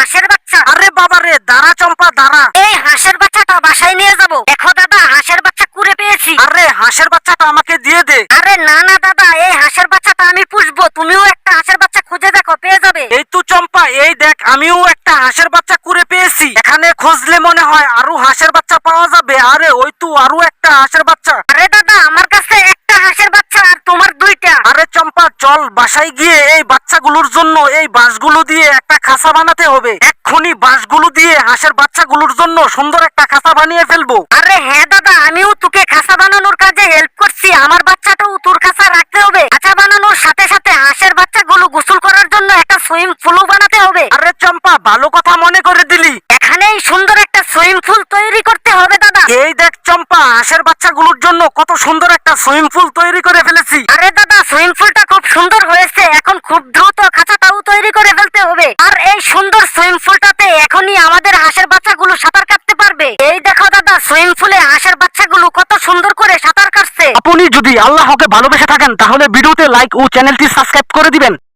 হাঁসের বাচ্চা। আরে বাবা রে, দাঁড়া চম্পা, দাঁড়া। এই হাঁসের বাচ্চাটা বাসায় নিয়ে যাব। দেখো দাদা, হাঁসের বাচ্চা কুড়ে পেয়েছি। আরে হাঁসের বাচ্চাটা আমাকে দিয়ে দে। আরে না না, দাদা, এই হাঁসের বাচ্চাটা আমি পুষবো। তুমিও একটা হাঁসের বাচ্চা খুঁজে দেখো, পেয়ে যাবে। এই তো চম্পা, এই দেখ, আমিও একটা হাঁসের বাচ্চা কুড়ে পেয়েছি। এখানে খুঁজলে মনে হয় আরও হাঁসের বাচ্চা পাওয়া যাবে। আরে ওই তো আরও একটা হাঁসের বাচ্চা চল বাসায় গিয়ে এই বাচ্চাগুলোর জন্য এই বাঁশগুলো দিয়ে একটা খাঁচা বানাতে হবে। এক্ষুনি বাঁশগুলো দিয়ে হাঁসের বাচ্চাগুলোর জন্য সুন্দর একটা খাঁচা বানিয়ে ফেলব। আরে হ্যাঁ দাদা আমিও তোকে খাসা বানানোর কাজে হেল্প করছি। আমার বাচ্চাটাও তোর খাসা রাখতে হবে। খাঁচা বানানোর সাথে সাথে হাঁসের বাচ্চাগুলো গোসল করার জন্য একটা সুইমিং পুলও বানাতে হবে। আরে চম্পা ভালো কথা মনে করে দিলি। এখানেই সুন্দর একটা সুইমিং পুল তৈরি করতে হবে দাদা। এই দেখ চম্পা হাঁসের বাচ্চাগুলোর জন্য কত সুন্দর একটা সুইমিং পুল তৈরি করে ফেলেছি। আরে দাদা সুইমিং পুলটা খুব সুন্দর হয়েছে এখন খুব দ্রুত খাঁচাটাও তৈরি করে ফেলতে হবে। আর এই সুন্দর সুইমিং পুলটাতে এখনই আমাদের হাঁসের বাচ্চাগুলো সাঁতার কাটতে পারবে। এই দেখো দাদা, সুইমিং পুলে হাঁসের বাচ্চাগুলো কত সুন্দর করে সাঁতার কাটছে। আপনি যদি আল্লাহকে ভালোবেসে থাকেন, তাহলে ভিডিওতে লাইক ও চ্যানেলটি সাবস্ক্রাইব করে দিবেন।